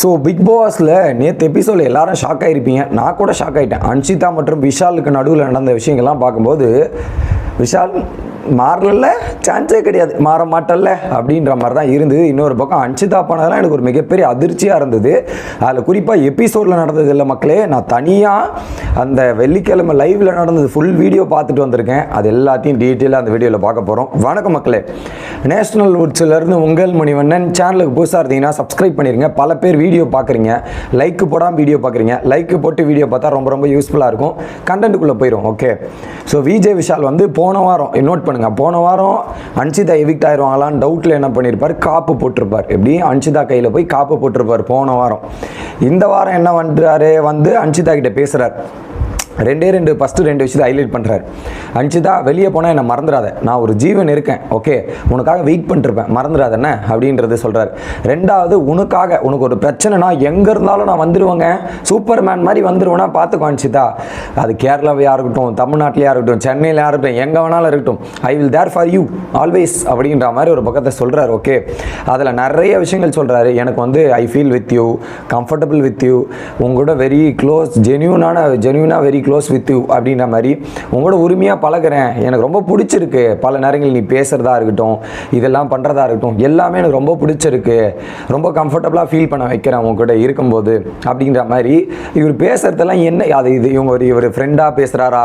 So big பாஸில் நேற்று எபிசோடில் எல்லாரும் ஷாக் ஆகிருப்பீங்க நான் கூட ஷாக் ஆகிட்டேன் அன்ஷிதா மற்றும் விஷாலுக்கு நடுவில் நடந்த விஷயங்கள்லாம் பார்க்கும்போது விஷால் மாறல சான்ஸே கிடையாது. மாற மாட்டல்ல? அப்படின்ற மாதிரி தான் இருந்தது. இன்னொரு பக்கம் அன்சிதா பண்ணதெல்லாம் எனக்கு ஒரு மிகப்பெரிய அதிர்ச்சியாக இருந்தது. அதில் குறிப்பாக எபிசோடில் நடந்தது இல்லை மக்களே நான் தனியாக அந்த வெள்ளிக்கிழமை லைவில் நடந்தது ஃபுல் வீடியோ பார்த்துட்டு வந்திருக்கேன். அது எல்லாத்தையும் டீட்டெயிலாக அந்த வீடியோவில் பார்க்க போகிறோம் வணக்கம் மக்களே. நேஷனல் உட்ஸ்லேருந்து உங்கள் மணிவண்ணன் சேனலுக்கு புதுசாக இருந்தீங்கன்னா சப்ஸ்கிரைப் பண்ணிடுங்க பல பேர் வீடியோ பார்க்குறீங்க. லைக்கு போடாமல் வீடியோ பார்க்குறீங்க. லைக்கு போட்டு வீடியோ பார்த்தா ரொம்ப ரொம்ப யூஸ்ஃபுல்லாக இருக்கும். கண்டென்ட்டுக்குள்ளே போயிடும் ஓகே ஸோ விஜய் விஷால் வந்து போன வாரம் நோட் பண்ணுங்கள் போன வாரம் அன்சிதா எவிக்ட் ஆயிடுவாங்களான்னு டவுட்டில் என்ன பண்ணியிருப்பார் காப்பு போட்டிருப்பார். எப்படி? அன்சிதா கையில் போய் காப்பு போட்டிருப்பார் போன வாரம். இந்த வாரம் என்ன பண்ணுறாரு வந்து அன்சிதா கிட்ட பேசுகிறார் ரெண்டே ரெண்டு ஃபஸ்ட்டு ரெண்டு விஷயத்தை ஹைலைட் பண்ணுறாரு அன்சிதா வெளியே போனால் என்னை மறந்துடாத. நான் ஒரு ஜீவன் இருக்கேன் ஓகே உனக்காக வெயிட் பண்ணிருப்பேன் மறந்துடாத என்ன? அப்படின்றது சொல்கிறார் ரெண்டாவது உனக்காக உனக்கு ஒரு பிரச்சனைனா எங்கே இருந்தாலும் நான் வந்துடுவேங்க சூப்பர் மேன் மாதிரி வந்துடுவேனா பார்த்துக்கோ அன்சிதா அது கேரளாவையாக இருக்கட்டும் தமிழ்நாட்டிலையாக இருக்கட்டும் சென்னையிலையாக இருக்கட்டும் எங்கே வேணாலும் இருக்கட்டும். I will there for you always அப்படின்ற மாதிரி ஒரு பக்கத்தை சொல்கிறார் ஓகே அதில் நிறைய விஷயங்கள் சொல்கிறாரு எனக்கு வந்து I feel with you comfortable with you உங்களோட வெரி க்ளோஸ் ஜென்யூனான ஜென்யூனாக வெரி க்ளோஸ் வித் யூ அப்படின்ற மாதிரி உங்களோட உரிமையாக பழகுறேன். எனக்கு ரொம்ப பிடிச்சிருக்கு. பல நேரங்களில் நீ பேசுகிறதா இருக்கட்டும் இதெல்லாம் பண்ணுறதா இருக்கட்டும் எல்லாமே எனக்கு ரொம்ப பிடிச்சிருக்கு. ரொம்ப கம்ஃபர்டபுளாக ஃபீல் பண்ண வைக்கிறேன் உங்ககிட்ட இருக்கும்போது அப்படின்ற மாதிரி இவர் பேசுகிறதெல்லாம் என்ன அது இது இவங்க ஒரு இவர் ஃப்ரெண்டாக பேசுகிறாரா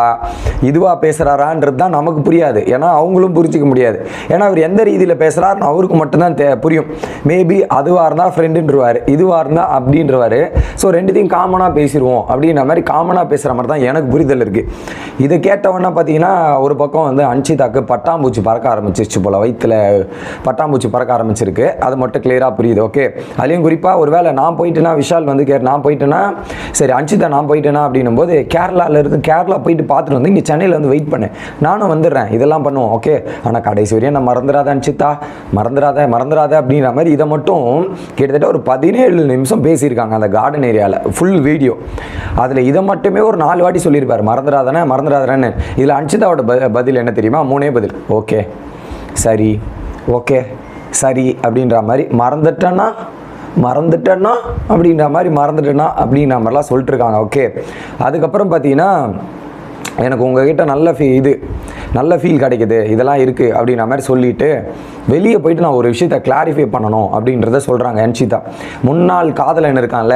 இதுவாக பேசுகிறாரான்றது தான் நமக்கு புரியாது. ஏன்னா அவங்களும் புரிஞ்சிக்க முடியாது. ஏன்னா அவர் எந்த ரீதியில் பேசுகிறாருன்னு அவருக்கு மட்டும்தான் தே புரியும். மேபி அதுவாக இருந்தால் ஃப்ரெண்டுன்றவார் இதுவாக இருந்தால் அப்படின்றவார். ஸோ ரெண்டுத்தையும் காமனாக பேசிடுவோம் அப்படின்ற மாதிரி காமனாக பேசுகிற மாதிரி தான் எனக்கு புரிதல் இருக்குது இதை கேட்டவொன்னே பார்த்தீங்கன்னா ஒரு பக்கம் வந்து அன்ஷிதாக்கு பட்டாம்பூச்சி பறக்க ஆரம்பிச்சிருச்சு போல் வயிற்றில் பட்டாம்பூச்சி பறக்க ஆரம்பிச்சிருக்கு. அது மட்டும் கிளியராக புரியுது ஓகே அதுலேயும் குறிப்பாக ஒரு வேளை நான் போயிட்டேன்னா விஷால் வந்து கே நான் போயிட்டேன்னா சரி அன்ஷிதா நான் போயிட்டேன்னா அப்படின்னும் போது கேரளாவில் இருந்து கேரளா போயிட்டு பார்த்துட்டு வந்து இங்கே சென்னையில் வந்து வெயிட் பண்ணேன் நானும் வந்துடுறேன். இதெல்லாம் பண்ணுவோம். ஓகே ஆனால் கடைசி வரையும் நான் மறந்துடாத அன்ஷிதா. மறந்துடாத மறந்துடாத அப்படின்ற மாதிரி இதை மட்டும் கிட்டத்தட்ட ஒரு பதினேழு நிமிஷம் பேசியிருக்காங்க அந்த கார்டன் ஏரியாவில் ஃபுல் வீடியோ அதில் இதை மட்டுமே ஒரு நாலு வாட்டி சொல்லியிருப்பார். மறந்துடாதானே மறந்துடாதானே இதில் அன்ஷிதாவோட ப பதில் என்ன தெரியுமா? மூணே பதில். ஓகே சரி. ஓகே சரி அப்படின்ற மாதிரி மறந்துட்டேன்னா மறந்துட்டேன்னா அப்படின்ற மாதிரி மறந்துட்டேன்னா அப்படின்ற மாதிரிலாம் சொல்லிட்டு இருக்காங்க. ஓகே அதுக்கப்புறம் பார்த்தீங்கன்னா எனக்கு உங்ககிட்ட நல்ல ஃபீ இது. நல்ல ஃபீல் கிடைக்குது இதெல்லாம் இருக்குது அப்படின்ற மாதிரி சொல்லிட்டு வெளியே போயிட்டு நான் ஒரு விஷயத்தை கிளாரிஃபை பண்ணணும் அப்படின்றத சொல்கிறாங்க அன்ஷிதா. முன்னாள் காதலன் இருக்கான்ல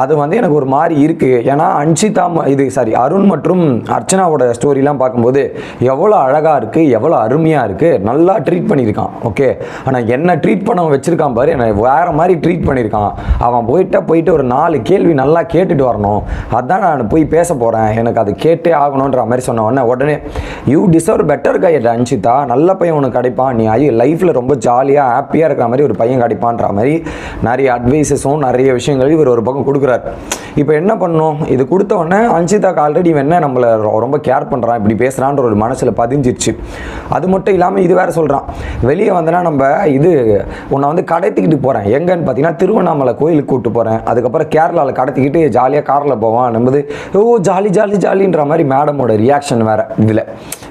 அது வந்து எனக்கு ஒரு மாதிரி இருக்குது ஏன்னா அன்ஷிதா ம- இது சாரி அருண் மற்றும் அர்ச்சனாவோட ஸ்டோரிலாம் பார்க்கும்போது எவ்வளோ அழகாக இருக்குது எவ்வளோ அருமையாக இருக்குது நல்லா ட்ரீட் பண்ணியிருக்கான் ஓகே ஆனால் என்ன ட்ரீட் பண்ண வச்சுருக்கான் பாரு என்னை வேறு மாதிரி ட்ரீட் பண்ணியிருக்கான். அவன் போயிட்டா போயிட்டு ஒரு நாலு கேள்வி நல்லா கேட்டுட்டு வரணும். அதான் நான் போய் பேச போகிறேன் எனக்கு அது கேட்டே ஆகணுன்ற மாதிரி சொன்ன உடனே உடனே you deserve better guy Ranjitha. நல்ல பையன் உனக்கு கிடைப்பான். நீ ஐ லைஃப்பில் ரொம்ப ஜாலியாக ஹாப்பியாக இருக்கிற மாதிரி ஒரு பையன் கிடைப்பான்ற மாதிரி நிறைய அட்வைஸஸும் நிறைய விஷயங்கள் இவர் ஒரு பக்கம் கொடுக்குறாரு. இப்போ என்ன பண்ணணும் இது கொடுத்த உடனே ஆல்ரெடி இவன் என்ன நம்மளை ரொ- ரொம்ப கேர் பண்ணுறான் இப்படி பேசுகிறான்ற ஒரு மனசில் பதிஞ்சிருச்சு. அது மட்டும் இல்லாமல் இது வேறு சொல்கிறான் வெளியே வந்தனா நம்ம இது உன்னை வந்து கடத்திக்கிட்டு போகிறேன் எங்கன்னு பார்த்தீங்கன்னா திருவண்ணாமலை கோயிலுக்கு கூப்பிட்டு போகிறேன் அதுக்கப்புறம் கேரளாவில் கடத்திக்கிட்டு ஜாலியாக காரில் போவான். நம்பது ஓ ஜாலி ஜாலி ஜாலின்ற மாதிரி மேடமோட ரியாக்ஷன் வேறு இதில்.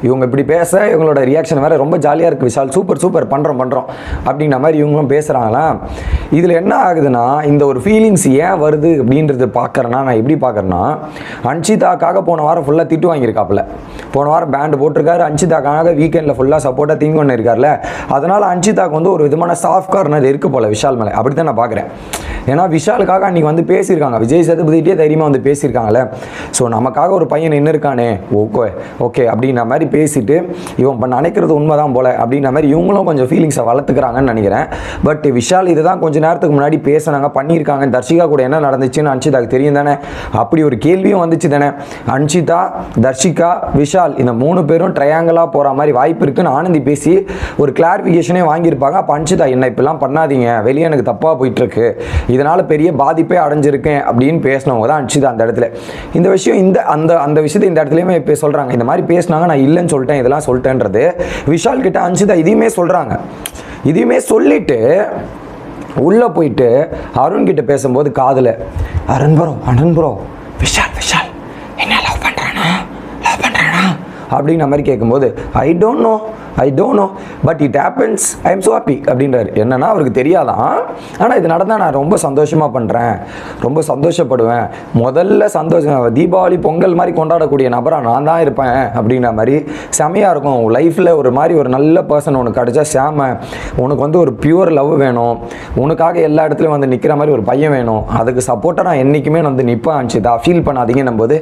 இவங்க இப்படி பேச இவங்களோட ரியாக்ஷன் வேறு ரொம்ப ஜாலியாக இருக்குது விஷால். சூப்பர் சூப்பர் பண்ணுறோம் பண்ணுறோம் அப்படிங்கிற மாதிரி இவங்களும் பேசுகிறாங்களா இதில் என்ன ஆகுதுன்னா இந்த ஒரு ஃபீலிங்ஸ் ஏன் வருது அப்படின்றது பார்க்குறேன்னா நான் எப்படி பார்க்குறேன்னா அன்ஷிதாக்காக போன வாரம் ஃபுல்லாக திட்டு வாங்கியிருக்காப்புல. போன வாரம் பேண்டு போட்டிருக்காரு அன்ஷிதாக்காக வீக்கெண்டில் ஃபுல்லாக சப்போர்ட்டாக திங்க் இருக்கார்ல அதனால் அன்ஷிதாக்கு வந்து ஒரு விதமான சாஃப்ட் கார்னர் இருக்குது போல விஷால் மேலே. அப்படி தான் நான் பார்க்குறேன் ஏன்னா விஷாலுக்காக அன்றைக்கி வந்து பேசியிருக்காங்க. விஜய் சேதுபதிட்டே தைரியமாக வந்து பேசியிருக்காங்கல்ல. ஸோ நமக்காக ஒரு பையன் நின்று இருக்கானே. ஓகே ஓகே அப்படின்ற மாதிரி பேசிட்டு இவன் இப்போ நினைக்கிறது உண்மைதான் போல அப்படின்ற மாதிரி இவங்களும் கொஞ்சம் ஃபீலிங்ஸை வளர்த்துக்கிறாங்கன்னு நினைக்கிறேன். பட் விஷால் இதுதான் கொஞ்ச நேரத்துக்கு முன்னாடி பேசுனாங்க பண்ணியிருக்காங்க. தர்ஷிகா கூட என்ன நடந்துச்சுன்னு அன்ஷிதாக்கு தெரியும் தானே? அப்படி ஒரு கேள்வியும் வந்துச்சு தானே? அன்ஷிதா தர்ஷிகா விஷால் இந்த மூணு பேரும் ட்ரையாங்கிளாக போகிற மாதிரி வாய்ப்பு இருக்குன்னு ஆனந்தி பேசி ஒரு கிளாரிஃபிகேஷனே வாங்கியிருப்பாங்க. அப்போ அன்ஷிதா என்ன இப்படிலாம் பண்ணாதீங்க. வெளியே எனக்கு தப்பாக போயிட்டுருக்கு இதனால் பெரிய பாதிப்பே அடைஞ்சிருக்கேன் அப்படின்னு பேசினவங்க தான் அன்ஷிதா அந்த இடத்துல. இந்த விஷயம் இந்த அந்த அந்த விஷயத்தை இந்த இடத்துலையுமே இப்போ சொல்கிறாங்க இந்த மாதிரி பேசினாங்க நான் இல்லைன்னு சொல்லிட்டேன் இதெல்லாம் சொல்லிட்டேன்றது. விஷால் கிட்ட அன்ஷிதா இதையுமே சொல்கிறாங்க இதையுமே சொல்லிட்டு உள்ளே போயிட்டு அருண் கிட்ட பேசும்போது காதில் அருண் ப்ரோ அருண் ப்ரோ விஷால் விஷால் என்ன லவ் பண்ணுறானா லவ் பண்ணுறானா அப்படிங்கிற மாதிரி கேட்கும்போது I don't know I don't know but it happens I'm so happy அப்படின்றாரு. என்னன்னா அவருக்கு தெரியாதான் ஆனால் இது நடந்தால் நான் ரொம்ப சந்தோஷமாக பண்ணுறேன் ரொம்ப சந்தோஷப்படுவேன். முதல்ல சந்தோஷம் தீபாவளி பொங்கல் மாதிரி கொண்டாடக்கூடிய நபராக நான் தான் இருப்பேன் அப்படின்ற மாதிரி செமையாக இருக்கும். லைஃப்பில் ஒரு மாதிரி ஒரு நல்ல பர்சன் உனக்கு கிடச்சா சேம. உனக்கு வந்து ஒரு பியூர் லவ் வேணும். உனக்காக எல்லா இடத்துலையும் வந்து நிற்கிற மாதிரி ஒரு பையன் வேணும். அதுக்கு சப்போர்ட்டாக நான் என்றைக்குமே வந்து நிற்பேன் அன்ஷிதா. ஃபீல் பண்ணாதீங்கன்னும் போது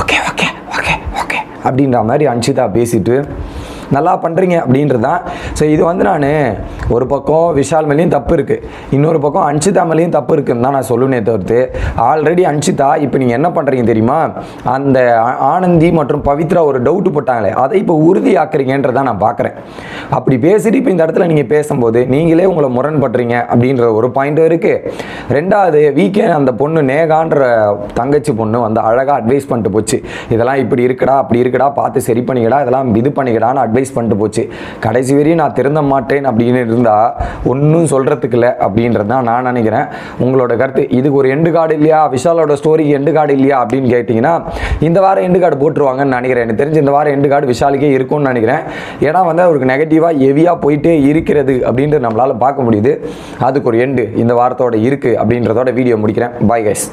ஓகே ஓகே ஓகே ஓகே அப்படின்ற மாதிரி அன்ஷிதா பேசிட்டு நல்லா பண்ணுறீங்க அப்படின்றது தான். ஸோ இது வந்து நான் ஒரு பக்கம் விஷால் மேலேயும் தப்பு இருக்குது இன்னொரு பக்கம் அன்ஷிதா மேலேயும் தப்பு இருக்குன்னு தான் நான் சொல்லுனே தவிர்த்து ஆல்ரெடி அன்ஷிதா இப்போ நீங்கள் என்ன பண்ணுறீங்க தெரியுமா? அந்த ஆனந்தி மற்றும் பவித்ரா ஒரு டவுட்டு போட்டாங்களே அதை இப்போ உறுதியாக்குறீங்கன்றதான் நான் பார்க்குறேன் அப்படி பேசிட்டு இப்போ இந்த இடத்துல நீங்கள் பேசும்போது நீங்களே உங்களை முரண்படுறீங்க அப்படின்ற ஒரு பாயிண்ட்டும் இருக்குது ரெண்டாவது வீக்கெண்ட் அந்த பொண்ணு நேகான்ற தங்கச்சி பொண்ணு வந்து அழகாக அட்வைஸ் பண்ணிட்டு போச்சு. இதெல்லாம் இப்படி இருக்கடா அப்படி இருக்குடா பார்த்து சரி பண்ணிக்கடா இதெல்லாம் இது பண்ணிக்கடான்னு அட்வைஸ் பண்ணிட்டு போச்சு. கடைசி வரையும் நான் திருந்த மாட்டேன் அப்படின்னு இருந்தால் ஒன்றும் சொல்கிறதுக்கு இல்லை அப்படின்றது தான் நான் நினைக்கிறேன். உங்களோட கருத்து இதுக்கு ஒரு எண்டு கார்டு இல்லையா? விஷாலோட ஸ்டோரிக்கு எண்டு கார்டு இல்லையா அப்படின்னு கேட்டிங்கன்னா இந்த வாரம் எண்டு கார்டு போட்டுருவாங்கன்னு நினைக்கிறேன். எனக்கு தெரிஞ்சு இந்த வாரம் எண்டு கார்டு விஷாலுக்கே இருக்கும்னு நினைக்கிறேன். ஏன்னா வந்து அவருக்கு நெகட்டிவாக ஹெவியாக போயிட்டே இருக்கிறது அப்படின்ட்டு நம்மளால் பார்க்க முடியுது. அதுக்கு ஒரு எண்டு இந்த வாரத்தோட இருக்குது அப்படின்றதோட வீடியோ முடிக்கிறேன். Bye guys